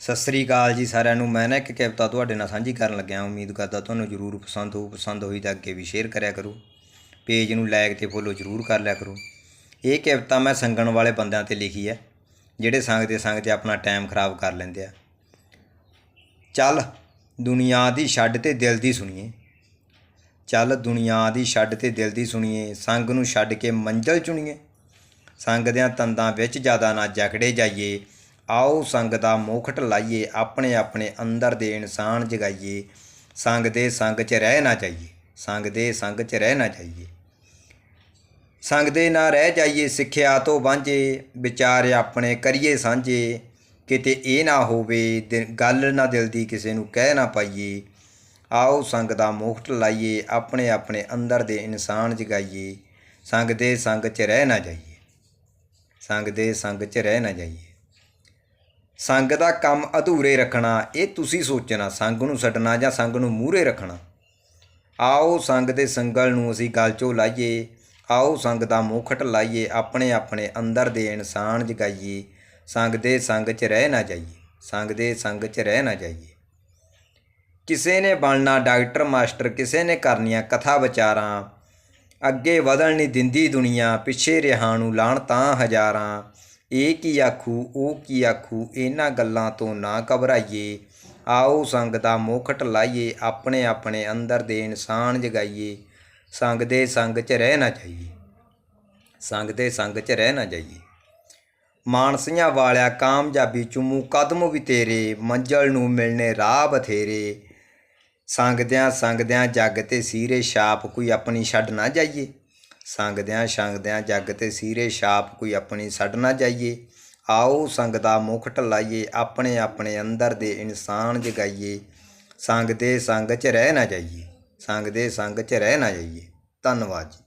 ਸਤਿ ਸ੍ਰੀ ਅਕਾਲ ਜੀ ਸਾਰਿਆਂ ਨੂੰ। ਮੈਂ ਨਾ ਇੱਕ ਕਵਿਤਾ ਤੁਹਾਡੇ ਨਾਲ ਸਾਂਝੀ ਕਰਨ ਲੱਗਿਆ। ਉਮੀਦ ਕਰਦਾ ਤੁਹਾਨੂੰ ਜ਼ਰੂਰ ਪਸੰਦ ਹੋਊ ਪਸੰਦ ਹੋਈ ਤਾਂ ਅੱਗੇ ਵੀ ਸ਼ੇਅਰ ਕਰਿਆ ਕਰੋ। ਪੇਜ ਨੂੰ ਲਾਈਕ ਤੇ ਫੋਲੋ ਜ਼ਰੂਰ ਕਰ ਲਿਆ ਕਰੋ। ਇਹ ਕਵਿਤਾ ਮੈਂ ਸੰਗਣ ਵਾਲੇ ਬੰਦਿਆਂ ਤੇ ਲਿਖੀ ਹੈ, ਜਿਹੜੇ ਸੰਗ ਦੇ ਸੰਗ 'ਚ ਆਪਣਾ ਟਾਈਮ ਖਰਾਬ ਕਰ ਲੈਂਦੇ ਆ। ਚੱਲ ਦੁਨੀਆ ਦੀ ਛੱਡ ਤੇ ਦਿਲ ਦੀ ਸੁਣੀਏ। ਚੱਲ ਦੁਨੀਆ ਦੀ ਛੱਡ ਤੇ ਦਿਲ ਦੀ ਸੁਣੀਏ। ਸੰਗ ਨੂੰ ਛੱਡ ਕੇ ਮੰਜ਼ਲ ਚੁਣੀਏ। ਸੰਗ ਦਿਆਂ ਤੰਦਾਂ ਵਿੱਚ ਜ਼ਿਆਦਾ ਨਾ ਜਕੜੇ ਜਾਈਏ। ਆਓ ਸੰਗ ਦਾ ਮੋਖਟ ਲਾਈਏ, ਆਪਣੇ ਆਪਣੇ ਅੰਦਰ ਦੇ ਇਨਸਾਨ ਜਗਾਈਏ। ਸੰਗ ਦੇ ਸੰਗ 'ਚ ਰਹਿ ਨਾ ਜਾਈਏ, ਸੰਗ ਦੇ ਸੰਗ 'ਚ ਰਹਿ ਨਾ ਜਾਈਏ। ਸੰਗ ਦੇ ਨਾ ਰਹਿ ਜਾਈਏ, ਸਿੱਖਿਆ ਤੋਂ ਵਾਂਝੇ, ਵਿਚਾਰ ਆਪਣੇ ਕਰੀਏ ਸਾਂਝੇ। ਕਿਤੇ ਇਹ ਨਾ ਹੋਵੇ, ਦਿ- ਗੱਲ ਨਾ ਦਿਲ ਦੀ ਕਿਸੇ ਨੂੰ ਕਹਿ ਨਾ ਪਾਈਏ। ਆਓ ਸੰਗ ਦਾ ਮੁਖਟ ਲਾਈਏ, ਆਪਣੇ ਆਪਣੇ ਅੰਦਰ ਦੇ ਇਨਸਾਨ ਜਗਾਈਏ। ਸੰਗ ਦੇ ਸੰਗ 'ਚ ਰਹਿ ਨਾ ਜਾਈਏ। ਸੰਗ ਦੇ ਸੰਗ 'ਚ ਰਹਿ ਨਾ ਜਾਈਏ। ਸੰਗ ਦਾ ਕੰਮ ਅਧੂਰੇ ਰੱਖਣਾ, ਇਹ ਤੁਸੀਂ ਸੋਚਣਾ, ਸੰਗ ਨੂੰ ਛੱਡਣਾ ਜਾਂ ਸੰਗ ਨੂੰ ਮੂਹਰੇ ਰੱਖਣਾ। ਆਓ ਸੰਗ ਦੇ ਸੰਗਲ ਨੂੰ ਅਸੀਂ ਗਲ 'ਚੋਂ ਲਾਈਏ, ਆਓ ਸੰਗ ਦਾ ਮੁਖਟ ਲਾਈਏ, ਆਪਣੇ ਆਪਣੇ ਅੰਦਰ ਦੇ ਇਨਸਾਨ ਜਗਾਈਏ। ਸੰਗ ਦੇ ਸੰਗ 'ਚ ਰਹਿ ਨਾ ਜਾਈਏ, ਸੰਗ ਦੇ ਸੰਗ 'ਚ ਰਹਿ ਨਾ ਜਾਈਏ। ਕਿਸੇ ਨੇ ਬਣਨਾ ਡਾਕਟਰ, ਮਾਸਟਰ, ਕਿਸੇ ਨੇ ਕਰਨੀਆਂ ਕਥਾ ਵਿਚਾਰਾਂ, ਅੱਗੇ ਵਧਣ ਨਹੀਂ ਦਿੰਦੀ ਦੁਨੀਆ, ਪਿੱਛੇ ਰਿਹਾਂ ਲਾਣ ਤਾਂ ਹਜ਼ਾਰਾਂ। ਇਹ ਕੀ ਆਖੂ, ਉਹ ਕੀ ਆਖੂ, ਇਹਨਾਂ ਗੱਲਾਂ ਤੋਂ ਨਾ ਘਬਰਾਈਏ। ਆਓ ਸੰਗ ਦਾ ਮੁਖਟ ਲਾਈਏ, ਆਪਣੇ ਆਪਣੇ ਅੰਦਰ ਦੇ ਇਨਸਾਨ ਜਗਾਈਏ। ਸੰਗ ਦੇ ਸੰਗ 'ਚ ਰਹਿ ਨਾ ਜਾਈਏ। ਸੰਗ ਦੇ ਸੰਗ 'ਚ ਰਹਿ ਨਾ ਜਾਈਏ। ਮਾਨਸੀਆਂ ਵਾਲਿਆ ਕਾਮਯਾਬੀ ਚੁੰਮੂ ਕਦਮ ਵੀ ਤੇਰੇ, ਮੰਜ਼ਲ ਨੂੰ ਮਿਲਨੇ ਰਾਹ ਬਥੇਰੇ। ਸੰਗਦਿਆਂ ਸੰਗਦਿਆਂ ਜੱਗ ਤੇ ਸੀਰੇ ਛਾਪ, ਕੋਈ ਆਪਣੀ ਛੱਡ ਨਾ ਜਾਈਏ। ਸੰਗਦਿਆਂ ਸੰਗਦਿਆਂ ਜੱਗ ਤੇ ਸੀਰੇ ਛਾਪ ਕੋਈ ਆਪਣੀ ਛੱਡ ਨਾ ਜਾਈਏ। ਆਓ ਸੰਗ ਦਾ ਮੁਖਟ ਲਾਈਏ ਆਪਣੇ ਆਪਣੇ ਅੰਦਰ ਦੇ ਇਨਸਾਨ ਜਗਾਈਏ। ਸੰਗ ਦੇ ਸੰਗ 'ਚ ਰਹਿ ਨਾ ਜਾਈਏ, ਸੰਗ ਦੇ ਸੰਗ 'ਚ ਰਹਿ ਨਾ ਜਾਈਏ। ਧੰਨਵਾਦ ਜੀ।